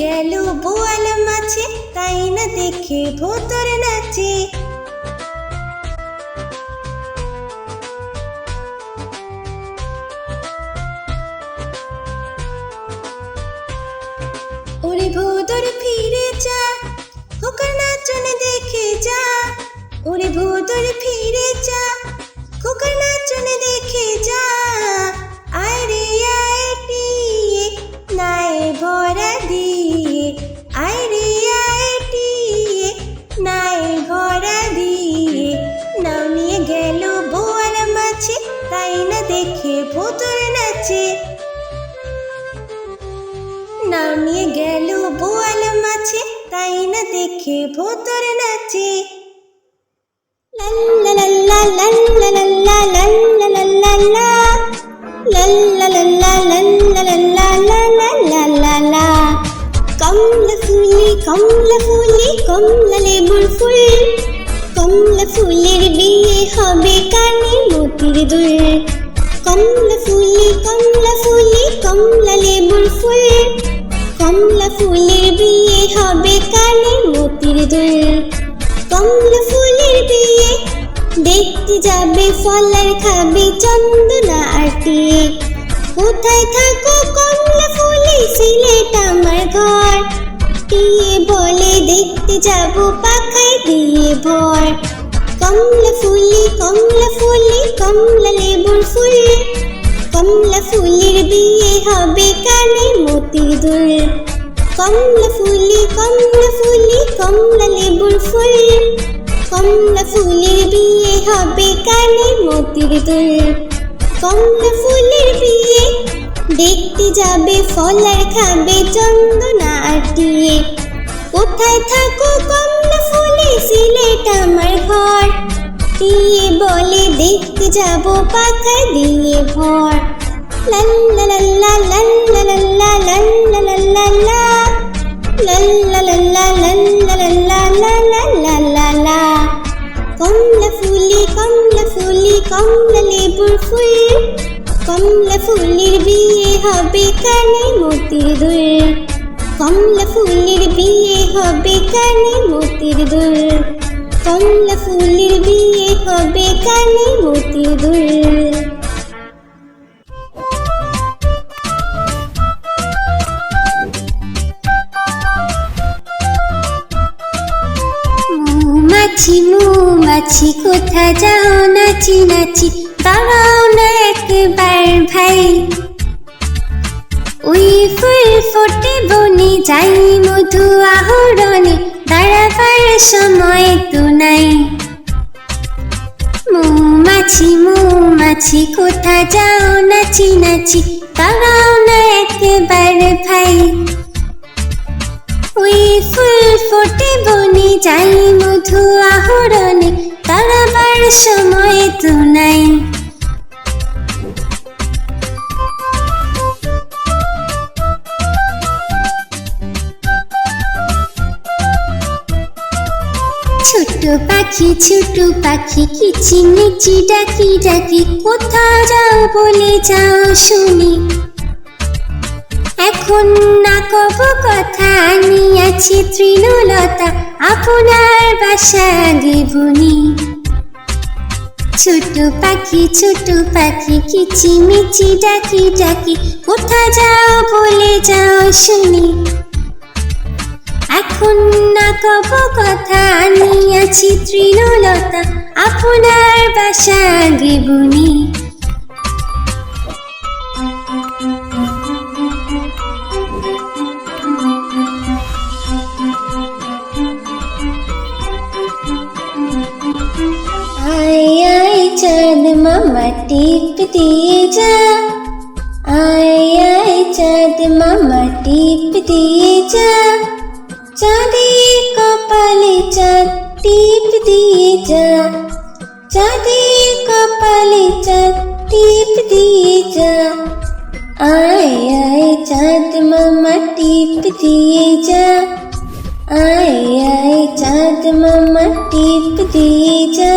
গেল বোয়াল মাছে তাই না দেখে ভোতর নাচে। কমলা ফুলের বিয়ে। দেখতে যাবে ফলার খাবে চন্দনা আটিয়ে কোথায় থাকো কমলা ফুলি সিলেট আমার ঘর। টিয়ে বলে দেখতে যাব পাখায় দিয়ে ভর। কমলা ফুলি কমলা ফুলি কমলা লেবুর ফুল। কমলা ফুলের বিয়ে হবে কানে মতির দুল। কমলা ফুলি কমলা ফুলি কমলা লেবুর ফুল কমলা ফুলের বিয়ে হবে কানে মতির দুল কমলা ফুলের বিয়ে দেখতে যাবে ফলার খাবে চন্দনা আটিয়ে কোথায় থাকো কমলা ফুলে সিলেট আমার ঘর দিয়ে বলে দেখতে যাব পাখায় দিয়ে ভর লাল্লা লাল্লা লাল্লা লাল্লা লাল্লা লাল্লা লাল্লা লা লা লা লা কমলা ফুলি কমলা ফুলি কমলা লেবুর ফুল। কমলা ফুলের বিয়ে হবে কানে মতির দুল কমলা ফুলের বিয়ে হবে কানে মতির দুল কমলা ফুলের বিয়ে হবে কানে মতির দুল কোথা যাও নাচি নাচি দাঁড়াও না একবার ভাই। ওই ফুল ফোটে, বনে যাই, মধু আহরণে, দাঁড়াবার সময় তো নাই। মৌমাছি মৌমাছি, কোথা যাও, নাচি নাচি দাঁড়াও না একবার ভাই। ওই ফুল ফোটে, বনে যাই, মধু আহরণে তারাবার সময় তো নাই। ছোট পাখি ছোট পাখি, কিচিমিচি, ডাকি ডাকি কোথা যাও বলে যাও শুনি। এখন না কব কথা আনিয়াছি তৃণলতা, আপনার বাসা গিবনি ছোট পাখি ছোট পাখি কিচি মিচি ডাকি ডাকি, কোথা যাও বলে যাও শুনি। এখন না কব কথা নিয়েছি তৃণলতা, আপনার বাসা আগে আয় চাঁদ মামা টিপ দিয়ে যা আয় আয় চাঁদ মামা টিপ দিয়ে যা চাঁদের কপালে চাঁদ টিপ দিয়ে যা চাঁদের কপালে চাঁদ টিপ দিয়ে যা আয় আয় চাঁদ মামা টিপ দিয়ে যা আয় আয় চাঁদ মামা টিপ দিয়ে যা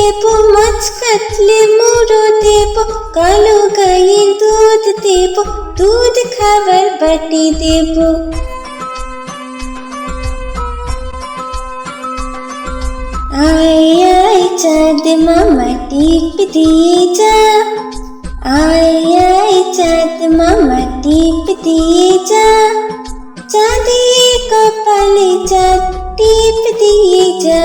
দেব, মাছ কাটলে মুড়ো দেব, কালো গাইয়ের দুধ দেব, দুধ খাবার বাটি দেব। আয় আয়, চাঁদ মামা, টিপ দিয়ে যা। আয় আয়, চাঁদ মামা, টিপ দিয়ে যা। চাঁদের কপালে চাঁদ, টিপ দিয়ে যা।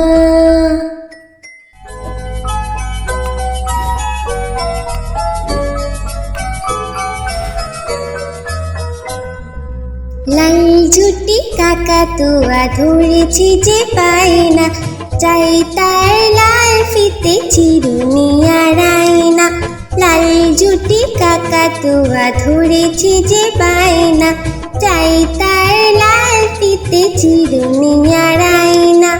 তোয়া ধরেছি যে পাই না। চাই তার লাল ফিতে চিরুনি আড়াই না লাল জুটি কাকা তোয়া ধরেছি যে পাই না। চাই তার লাল ফিতে চিরুনি আড়াই না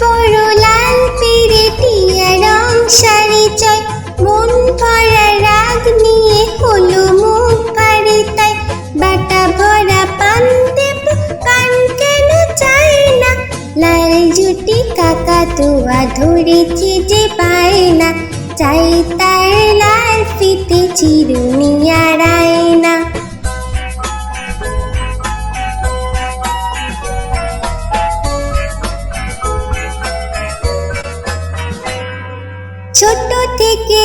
বড় লাল পেরেটিয়া রং শাড়ি চাই মন ভরা রাগ নিয়ে হলো মুখ পারে বাটা ভরা পান দেব চাই না? লাল জুটি কাকা তোয়া ধরেছি যে পায় না। চাই তার লাল ফিতে চিরুনি আড়াই না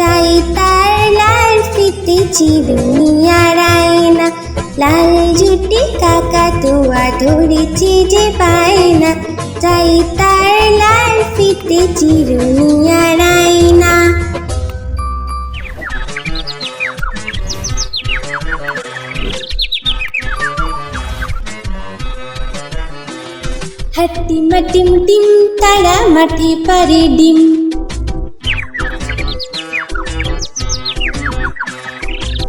চাই তার লাল ফিতে চিরুনি আড়াই না লাল জুটি কাকা তুয়া ধরেছি যে পায় না চাই তার লাল ফিতে চিরুনি আড়াই না হাতি মাটিম টিম, তারা মাটি পারে ডিম।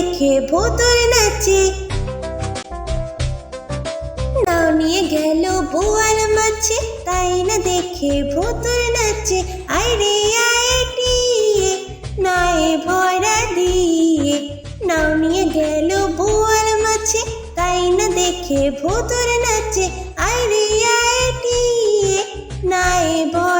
দেখে ভোতর নাচে। নামিয়ে গেল বোয়াল মাছে, তাই না দেখে ভোতর নাচে। আইরে আইটি নাই ভরা দিয়ে। নামিয়ে গেল বোয়াল মাছে, তাই না দেখে ভোতর নাচে। আইরে আইটি নাই ভরা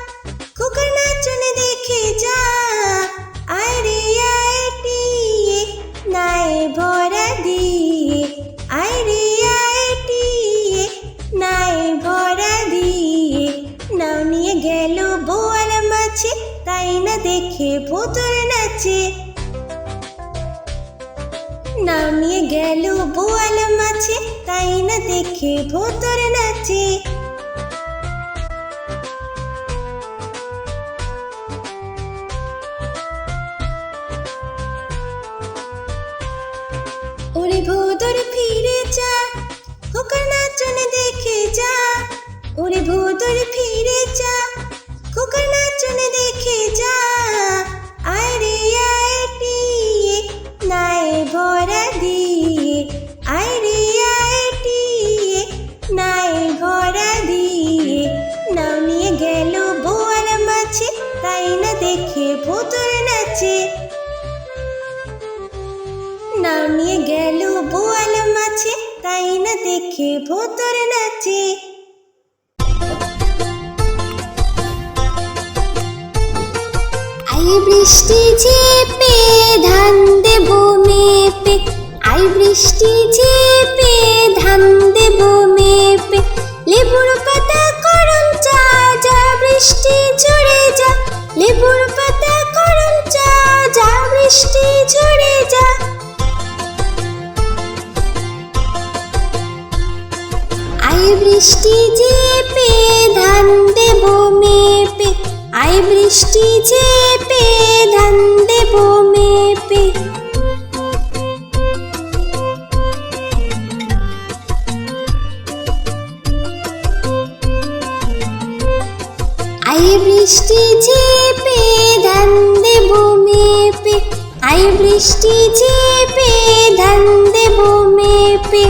মাছে তাই না দেখে ভোতর নাচে। ওরে ভোতর ফিরে যা, খোকার নাচনে দেখে যা। ওরে ভোতর ফিরে যা, খোকার নাচনে দেখে যা। দেখে ভোতর নাচে। আই বৃষ্টি ঝেপে ধান দেব মেপে। আই বৃষ্টি ঝেপে আই বৃষ্টি ঝেপে ধান দেব মেপে। আই বৃষ্টি ঝেপে ধান দেব মেপে। আই বৃষ্টি ঝেপে ধান দেব মেপে।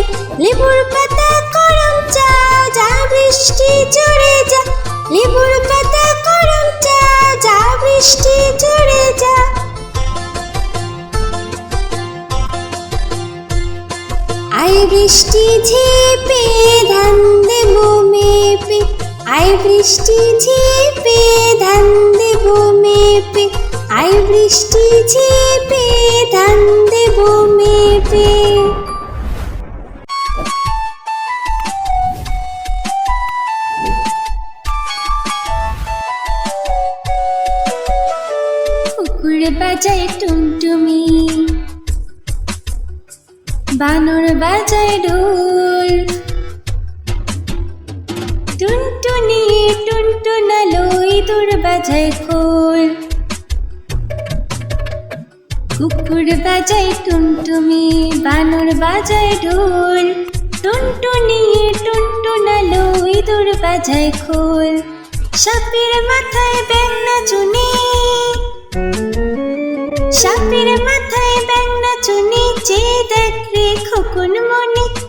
লেবুর পাতা করম চা যা বৃষ্টি ঝরে যা। লেবুর বৃষ্টি ঝেপে ধান দেব মেপে। আয় বৃষ্টি ঝেপে ধান দেব মেপে। আয় বৃষ্টি ঝেপে ধান দেব মেপে। ঢোল টুনটুনি টুনটুনালো ইঁদুর বাজায় খোল কুকুর বাজায় টুনটুমি বানর বাজায় ঢোল টুনটুনি টুনটুনালো ইঁদুর বাজায় খোল সাপের মাথায় ব্যাংনা চুনি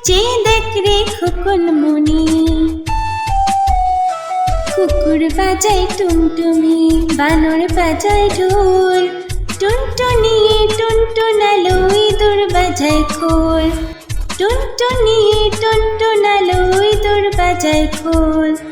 মনি যে দেখ রে খোকন মনি কুকুর বাজায় টুনটুনি, বানর বাজায় ঢোল। টুনটুনি টুনটুনালো ইঁদুর বাজায় খোল। টুনটুনি টুনটুনালো ইঁদুর বাজায় খোল।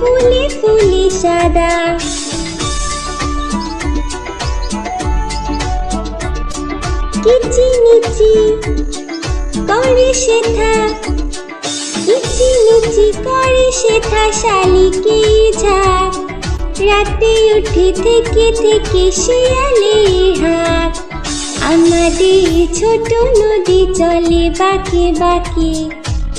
ফুলে ফুলে সাদা। কিচি মিচি করে শেখা কিচি মিচি করে শেখা শালিকে ঝাঁক রাতে উঠে থেকে থেকে শিয়ালে হাঁক আমাদের ছোট নদী চলে বাকি বাকি।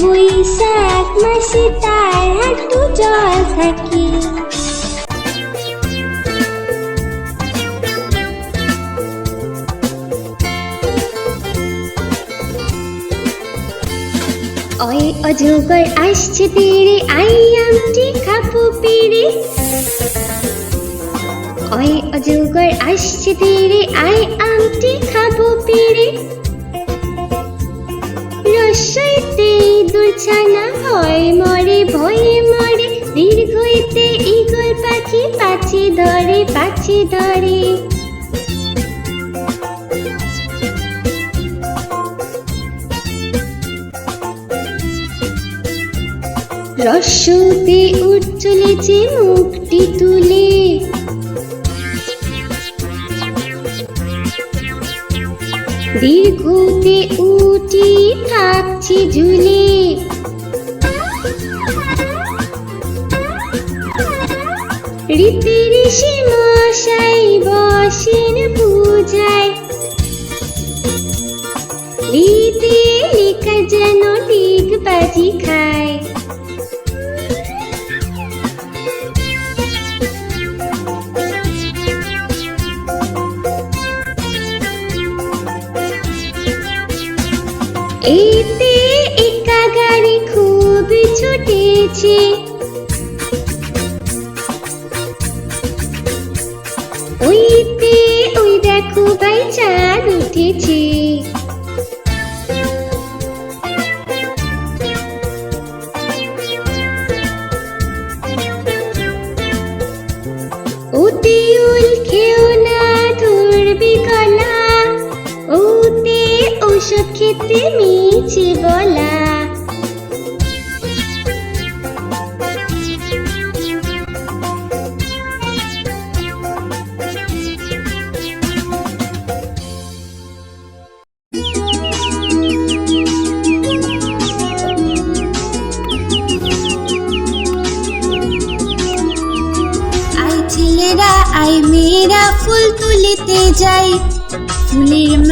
বৈশাখ মাসে তার হাঁটু জল থাকে। ওই অজগর আসছে তীরে, আই আমটি খাব পেরে। ওই অজগর আসছে তীরে, আই আমটি খাব পেরে। রসইতে দুলছানা হয়, মরে ভয়ে মরে। দীর্ঘইতে ইগল পাখি পাছে ধরে পাছে ধরে। রসতে উঠ চলেছে মুখটি তুলে। দীর্ঘতে উঠি থাকছি ঝুলে রীতি ঋষি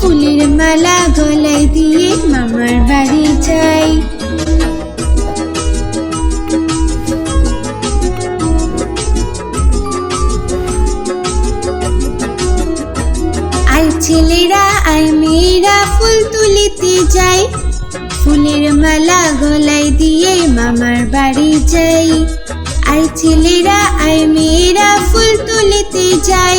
ফুলের মালা গলায় দিয়ে মামার বাড়ি যাই। আই ছেলেরা, আই মেয়েরা, ফুল তুলিতে যাই। ফুলের মালা গলায় দিয়ে মামার বাড়ি যাই। আই ছেলেরা, আই মেয়েরা, ফুল তুলিতে যাই।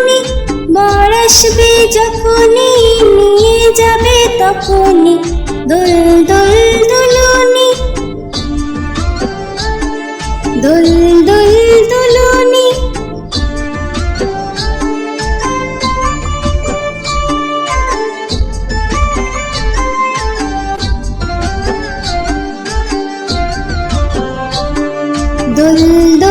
আসবে যখনই নিয়ে যাবে তখনই। দুল দুল দুলুনি। দুল দুল দুলুনি। দুল দুল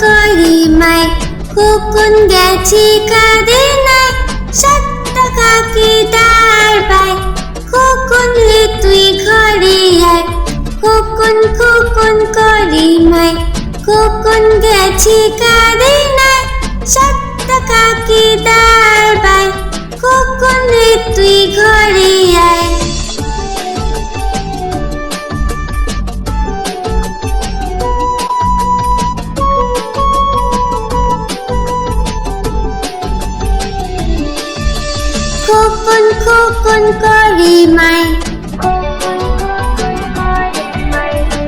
খোকন করি মাই খোকন গেছে নাই সত্য কাকে দাঁড় পাই খোকন তুই ঘরে আয়, খোকন খোকন করি মাই খোকন গেছে নাই সত্য কাকে দাঁড় পাই খোকন তুই ঘরে করিমায়।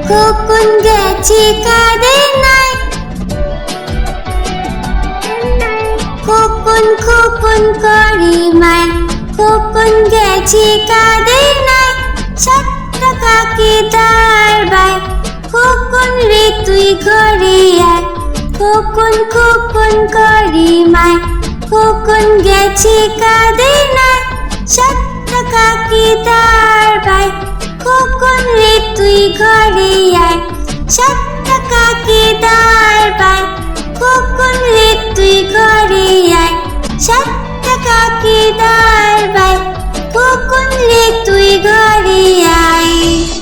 খোকন গেছে কাঁদে নাই। খোকন খোকন করিমায়। খোকন গেছি কাঁদে নাই। সাতটা কাকে দাঁড়বায় খোকন রে, তুই ঘরে আয়। খোকন খোকন করিমায়। খোকন গেছে কাঁদে নাই। সাত টাকাকে তার ভাই, খোকন রে তুই ঘরে আয়। সাত কাকি তার ভাই, খোকন রে তুই ঘরে আয়। সাত কাকি তার ভাই, খোকন রে তুই ঘরে আয়।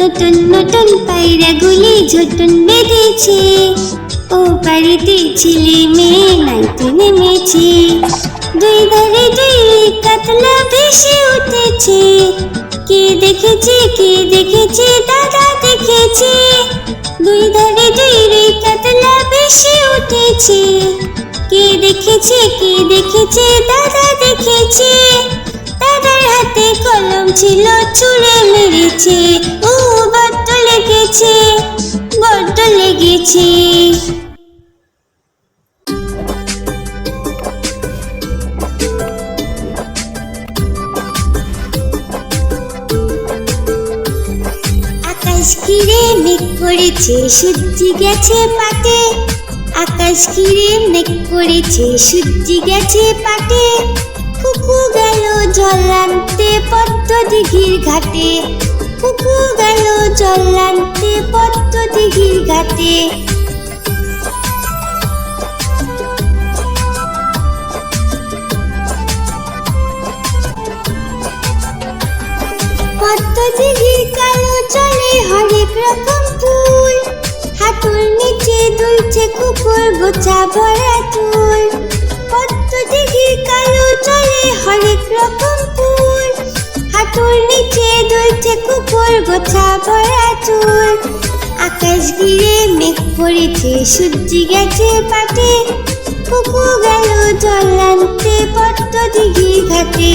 নতুন নতুন পায়রাগুলি ঝুটুন বেঁধেছে। ও বাড়িতে ছেলে মেয়ে নাইতে নেমেছে? দুই ধারে দুই কাতলা ভেসে উঠেছে। কে দেখেছে কে দেখেছে, দাদা দেখেছে। দুই ধারে দুই কাতলা ভেসে উঠেছে। কে দেখেছে কে দেখেছে, দাদা দেখেছে। দাদার হাতে কলম ছিল ছুঁড়ে মেরেছে, ও বড্ড লেগেছে বড্ড লেগেছে। আকাশ ঘিরে মেঘ করেছে, সূর্যি গেছে পাটে। আকাশ ঘিরে মেঘ করেছে, সূর্যি গেছে পাটে। কুকু গেল জল আনতে পদ্ম দিঘির ঘাটে। কুকু গেল জল আনতে পদ্ম দিঘির ঘাটে দিঘির নিচে কুকুর গোছা ভরা চুল। কালো চলে হরেক রকম ফুল। হাঁটুর নিচে দুলছে কুকুর, গোছা ভরা চুল। আকাশ ঘিরে মেঘ পড়েছে সূর্যি গেছে পাটে। কুকু গেল জল আনতে পদ্ম দিঘি ঘাটে।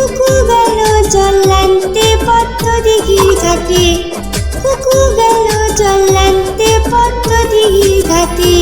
কুকু গেল জল্লান্তে পদ্ম দিঘির ঘাটে। কুকু গেল জল্লান্তে পদ্ম দিঘির ঘাটে।